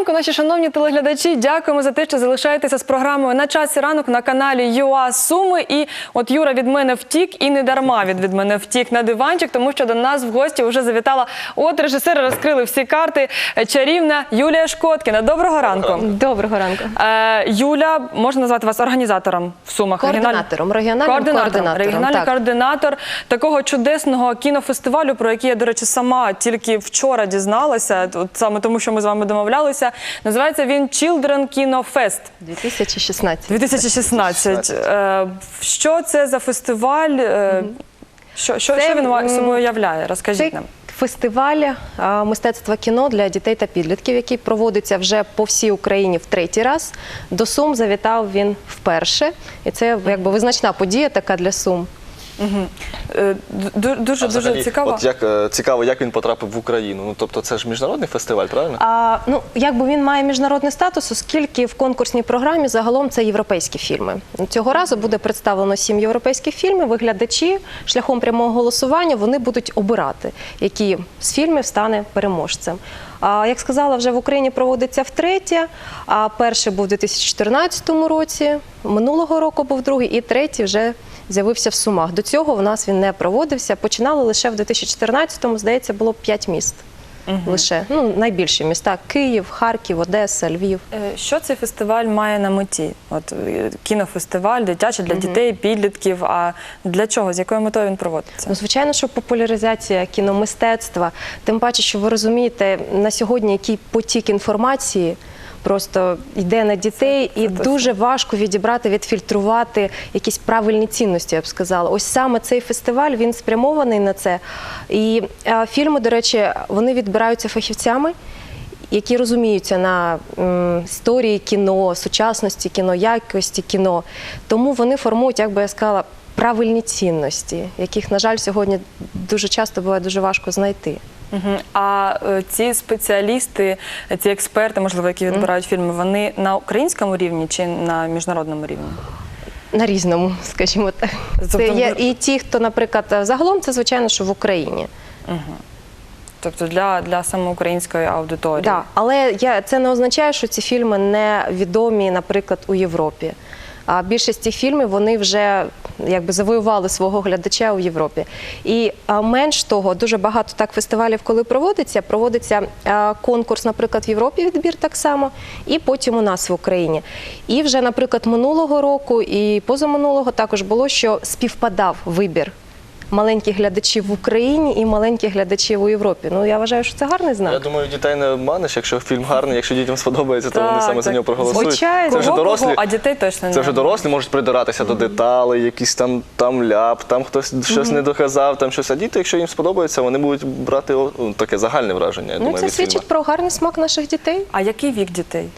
ранку, наші шановні телеглядачі. Дякуємо за те, що залишаєтеся з програмою на часі ранок на каналі ЮА Суми. І от Юра від мене втік, і не дарма від від мене втік на диванчик, тому що до нас в гості вже завітала. От режисери розкрили всі карти. е, Чарівна Юлія Шкоткіна. Доброго ранку. Доброго ранку. Е, Юля, можна назвати вас організатором в Сумах? Координатором, регіональним координатором, Регіональний так. координатор такого чудесного кінофестивалю, про який я, до речі, сама тільки вчора дізналася, от саме тому, що ми з вами домовлялися. Називається він Children Kino Fest 2016. 2016. Е, Що це за фестиваль? Е, Що, що, Це, що він собою являє? Розкажіть Це нам. фестиваль мистецтва кіно для дітей та підлітків, який проводиться вже по всій Україні в третій раз. До Сум завітав він вперше, і це якби визначна подія така для Сум. Е, Дуже А дуже цікаво. От як е, цікаво, як він потрапив в Україну. Ну тобто, це ж міжнародний фестиваль, правильно? А, ну, якби він має міжнародний статус, оскільки в конкурсній програмі загалом це європейські фільми. Цього разу буде представлено сім європейських фільмів. Виглядачі шляхом прямого голосування вони будуть обирати, який з фільмів стане переможцем. Як сказала, вже в Україні проводиться втретє. А перший був у 2014 році, минулого року був другий, і третій вже з'явився в Сумах. До цього в нас він не проводився. Починали лише в 2014-му, здається, було п'ять міст. Лише ну найбільші міста: Київ, Харків, Одеса, Львів. Е, Що цей фестиваль має на меті? От е, кінофестиваль, дитячий для дітей, підлітків. А для чого? З якою метою він проводиться? Ну, звичайно, що популяризація кіномистецтва. Тим паче, що ви розумієте, на сьогодні який потік інформації. Просто йде на дітей, Це- і точно. дуже важко відібрати, відфільтрувати якісь правильні цінності. Я б сказала. Ось саме цей фестиваль він спрямований на це. І е, фільми, до речі, вони відбираються фахівцями. Які розуміються на м, історії кіно, сучасності кіно, якості кіно. Тому вони формують, як би я сказала, правильні цінності, яких, на жаль, сьогодні дуже часто буває дуже важко знайти. А е, ці спеціалісти, е, ці експерти, можливо, які відбирають фільми, вони на українському рівні чи на міжнародному рівні? На різному, скажімо так. Це Тобто є ви- і ті, хто, наприклад, загалом це звичайно, що в Україні. Тобто для, для саме української аудиторії. Да. Але я, це не означає, що ці фільми не відомі, наприклад, у Європі. А більшість цих фільмів вони вже якби завоювали свого глядача у Європі. І менш того, дуже багато так фестивалів, коли проводиться, проводиться конкурс, наприклад, в Європі відбір так само, і потім у нас в Україні. І вже, наприклад, минулого року і позаминулого також було, що співпадав вибір. Маленьких глядачів в Україні і маленьких глядачів у Європі. Ну я вважаю, що це гарний знак. Я думаю, дітей не обманеш. Якщо фільм гарний, якщо дітям сподобається, то вони Так, саме за нього проголосують. Звичайно. Це вже дорослі. а дітей точно не Це вже дорослі можуть придиратися до деталей, якісь там, там ляп, там хтось щось не доказав, там щось. А діти, якщо їм сподобається, вони будуть брати о, ну, таке загальне враження. Я Ну, думаю, це свідчить про гарний смак наших дітей. А який вік дітей?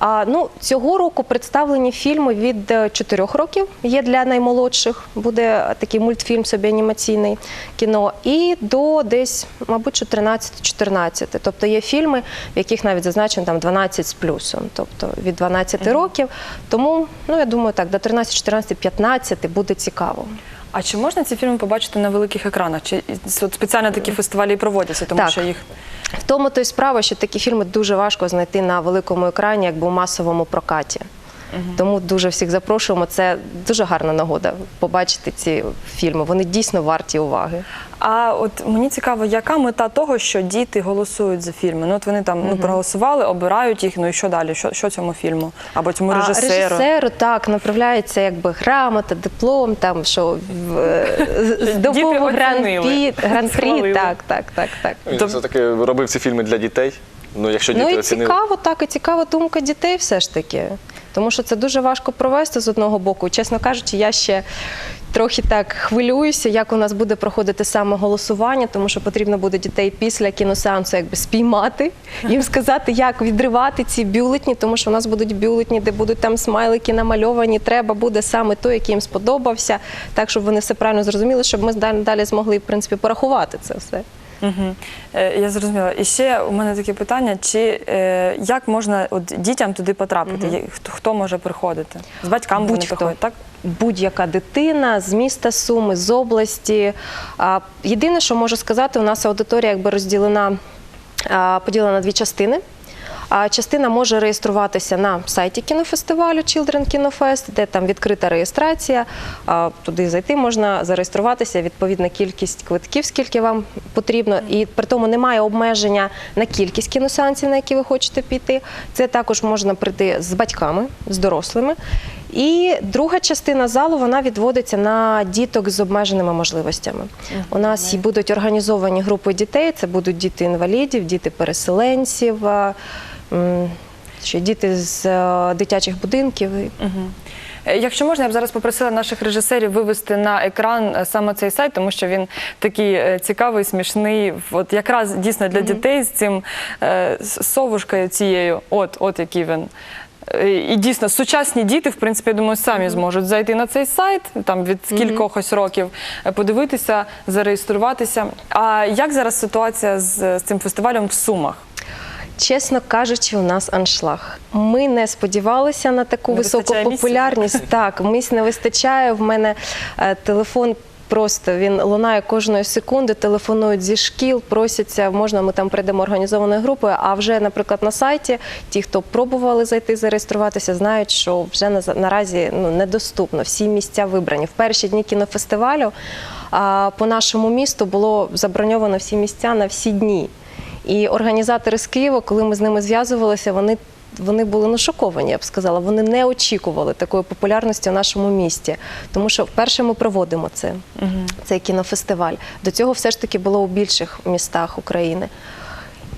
А ну цього року представлені фільми від 4 років. Є для наймолодших. Буде такий мультфільм собі анімаційний кіно. І до десь, мабуть, що 13-14. Тобто є фільми, в яких навіть зазначено там 12 з плюсом, тобто від 12 років. Тому ну я думаю, так до 13, 14, 15 буде цікаво. А чи можна ці фільми побачити на великих екранах? Чи от спеціально такі фестивалі і проводяться, тому Так. що їх В тому то й справа, що такі фільми дуже важко знайти на великому екрані, якби у масовому прокаті. Тому дуже всіх запрошуємо. Це дуже гарна нагода побачити ці фільми. Вони дійсно варті уваги. А от мені цікаво, яка мета того, що діти голосують за фільми? Ну от вони там ну проголосували, обирають їх. Ну і що далі? Що, що цьому фільму або цьому А режисеру? режисеру так направляється якби грамота, диплом, там що в- е, здобув гран-прі, гран-прі. Так, так, так, так. Він все-таки робив ці фільми для дітей. Ну, якщо діти Ну і оцінили. цікаво, так, і цікава думка дітей все ж таки. Тому що це дуже важко провести з одного боку. Чесно кажучи, я ще трохи так хвилююся, як у нас буде проходити саме голосування, тому що потрібно буде дітей після кіносеансу якби спіймати, їм сказати, як відривати ці бюлетні, тому що у нас будуть бюлетні, де будуть там смайлики намальовані. Треба буде саме той, який їм сподобався, так щоб вони все правильно зрозуміли, щоб ми далі- змогли в принципі порахувати це все. Угу. Е, я зрозуміла. І ще у мене таке питання: чи е, як можна от, дітям туди потрапити? Угу. Хто, хто може приходити? З батьками вони приходять, так? будь-яка дитина з міста Суми, з області. А, Єдине, що можу сказати, у нас аудиторія якби розділена, поділена на дві частини. Частина може реєструватися на сайті кінофестивалю Children Kino Fest, де там відкрита реєстрація. Туди зайти можна зареєструватися, відповідна кількість квитків, скільки вам потрібно. І при тому немає обмеження на кількість кіносеансів, на які ви хочете піти. Це також можна прийти з батьками, з дорослими. І друга частина залу вона відводиться на діток з обмеженими можливостями. У нас будуть організовані групи дітей. Це будуть діти інвалідів, діти переселенців, ще діти з е, дитячих будинків. Е, Якщо можна, я б зараз попросила наших режисерів вивести на екран е, саме цей сайт, тому що він такий цікавий, смішний. От якраз дійсно для дітей з цим з совушкою цією. От, от який він. І дійсно сучасні діти, в принципі, я думаю, самі зможуть зайти на цей сайт там від кількохось років, подивитися, зареєструватися. А як зараз ситуація з, з цим фестивалем в Сумах? Чесно кажучи, у нас аншлаг. Ми не сподівалися на таку Не високу популярність. Так, місць не вистачає. В мене е, телефон. Просто він лунає кожної секунди, телефонують зі шкіл, просяться, можна ми там прийдемо організованою групою. А вже, наприклад, на сайті ті, хто пробували зайти зареєструватися, знають, що вже на- наразі ну, недоступно. Всі місця вибрані. В перші дні кінофестивалю а, по нашому місту було заброньовано всі місця на всі дні. І організатори з Києва, коли ми з ними зв'язувалися, вони. Вони були ну, шоковані, я б сказала. Вони не очікували такої популярності в нашому місті, тому що вперше ми проводимо це, цей кінофестиваль. До цього все ж таки було у більших містах України.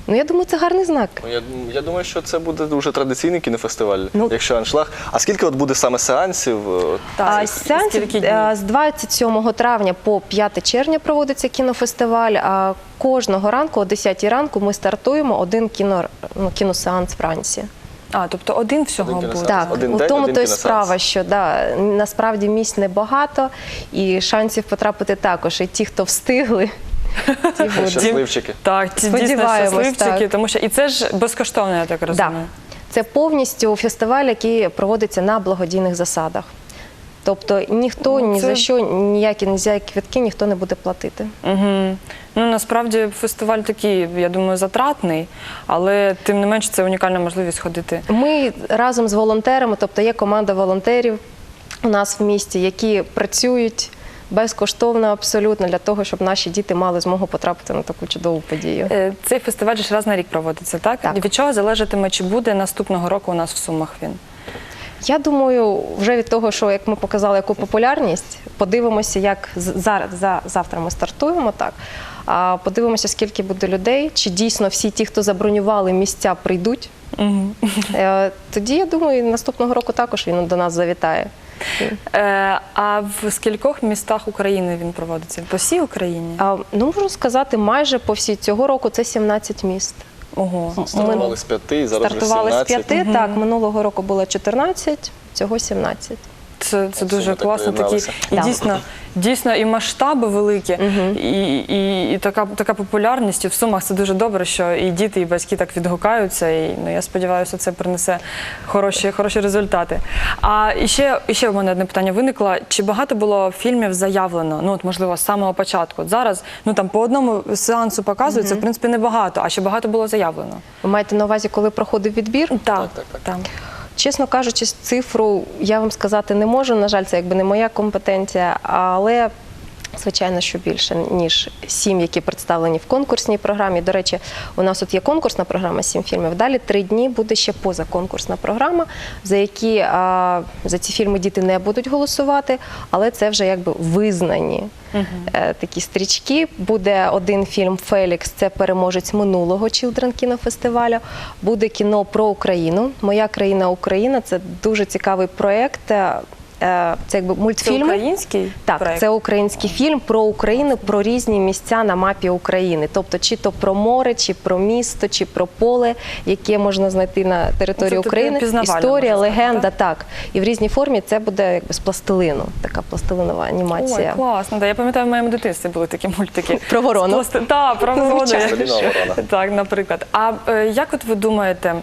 Ну, я думаю, це гарний знак. Ну, Я, я думаю, що це буде дуже традиційний кінофестиваль, Ну, якщо аншлаг. А скільки от буде саме сеансів? е, Так, А скільки днів? е, з 27 травня по 5 червня проводиться кінофестиваль. А кожного ранку, о 10 ранку, ми стартуємо один кіно, ну, кіносеанс Франції. А, тобто один всього Один буде. кіносеанс. Так, Один у день, тому один то й кіносеанс. справа, що да, насправді місць небагато, і шансів потрапити також. І ті, хто встигли, ті будуть. Щасливчики. Так, ті дійсно Сподіваємось, щасливчики, так. тому що і це ж безкоштовно, я так розумію. Це повністю фестиваль, який проводиться на благодійних засадах. Тобто ніхто Ну, ні це- за що, ніякі ні за які квитки ніхто не буде платити. Угу. Ну насправді фестиваль такий, я думаю, затратний, але тим не менш це унікальна можливість ходити. Ми разом з волонтерами, тобто є команда волонтерів у нас в місті, які працюють безкоштовно абсолютно для того, щоб наші діти мали змогу потрапити на таку чудову подію. Е, Цей фестиваль ж раз на рік проводиться, так? Так. Від чого залежатиме, чи буде наступного року у нас в Сумах він? Я думаю, вже від того, що як ми показали яку популярність, подивимося, як зараз за завтра ми стартуємо так. А подивимося, скільки буде людей, чи дійсно всі ті, хто забронювали місця, прийдуть. Угу. Тоді я думаю, наступного року також він до нас завітає. Е, а в скількох містах України він проводиться? По всій Україні? А, ну можу сказати, майже по всій цього року це 17 міст. Ого. Стартували з п'яти, зараз Стартували з 17. п'яти. Так, минулого року було 14, цього 17. Це, це дуже класно. Такі, і Да. дійсно, дійсно і масштаби великі, і, і, і така, така популярність. І в сумах це дуже добре, що і діти, і батьки так відгукаються. І ну, я сподіваюся, це принесе хороші, хороші результати. А і ще, і ще в мене одне питання виникло: чи багато було фільмів заявлено? Ну, от, можливо, з самого початку. От зараз ну там по одному сеансу показується, в принципі, небагато, а ще багато було заявлено. Ви маєте на увазі, коли проходив відбір? Так, так, так. так. Чесно кажучи, цифру я вам сказати не можу. На жаль, це якби не моя компетенція, але звичайно, що більше ніж сім, які представлені в конкурсній програмі. До речі, у нас тут є конкурсна програма сім фільмів. Далі три дні буде ще позаконкурсна програма, за які а, за ці фільми діти не будуть голосувати, але це вже якби визнані. Е, Такі стрічки. Буде один фільм Фелікс, це переможець минулого Children кінофестивалю. Буде кіно про Україну. Моя країна Україна. Це дуже цікавий проєкт. Е, Це якби Це український Так, проект? це український фільм про Україну, про різні місця на мапі України. Тобто, чи то про море, чи про місто, чи про поле, яке можна знайти на території Це України. Історія, сказати, легенда, так. І в різній формі це буде якби з пластилину, така пластилинова анімація. Ой, класно. Да, я пам'ятаю, в моєму дитинстві були такі мультики. Про ворону. Так, про ворону. Так, наприклад. А е, як от ви думаєте,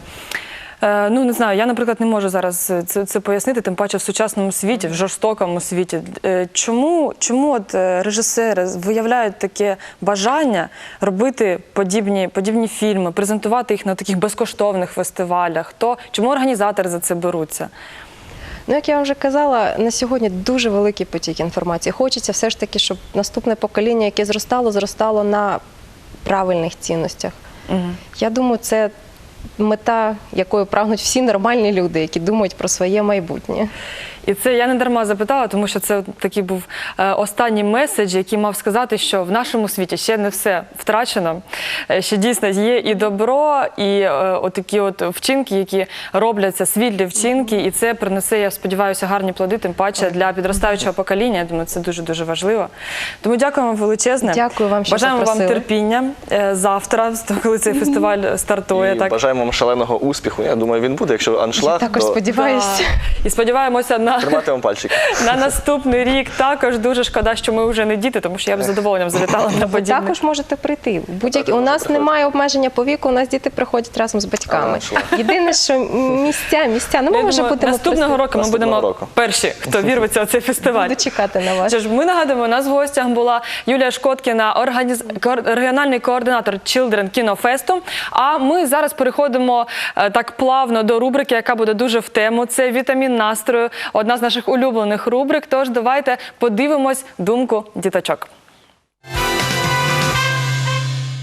ну не знаю, я, наприклад, не можу зараз це, це пояснити, тим паче в сучасному світі, в жорстокому світі. Е, чому, чому от е, режисери виявляють таке бажання робити подібні, подібні фільми, презентувати їх на таких безкоштовних фестивалях? Хто чому організатори за це беруться? Ну, як я вам вже казала, на сьогодні дуже великий потік інформації. Хочеться все ж таки, щоб наступне покоління, яке зростало, зростало на правильних цінностях. Я думаю, це мета, якою прагнуть всі нормальні люди, які думають про своє майбутнє. І це я не дарма запитала, тому що це такий був е, останній меседж, який мав сказати, що в нашому світі ще не все втрачено. Е, Ще дійсно є і добро, і е, отакі от вчинки, які робляться, світлі вчинки, і це принесе, я сподіваюся, гарні плоди, тим паче для підростаючого покоління. Я думаю, це дуже дуже важливо. Тому дякуємо вам величезне. Дякую вам, що Бажаємо вам терпіння завтра, коли цей фестиваль стартує. І так. бажаємо вам шаленого успіху. Я думаю, він буде. Якщо Я також то сподіваюся. Да. І сподіваємося на тримати вам пальчики. на наступний рік також дуже шкода, що ми вже не діти, тому що я б з задоволенням завітала на Ви подібне. також можете прийти. Будь-які у нас немає обмеження по віку. У нас діти приходять разом з батьками. Єдине, що місця, місця. Ну, ми Я вже думаю, будемо наступного року ми Наступного будемо року. перші, хто вірветься у цей фестиваль. Буду чекати на вас. Що ж, ми нагадуємо, у нас в гостях була Юлія Шкоткіна, організ... регіональний координатор Children Кінофесту. А ми зараз переходимо е, так плавно до рубрики, яка буде дуже в тему. Це вітамін настрою, одна з наших улюблених рубрик. Тож давайте подивимось думку діточок.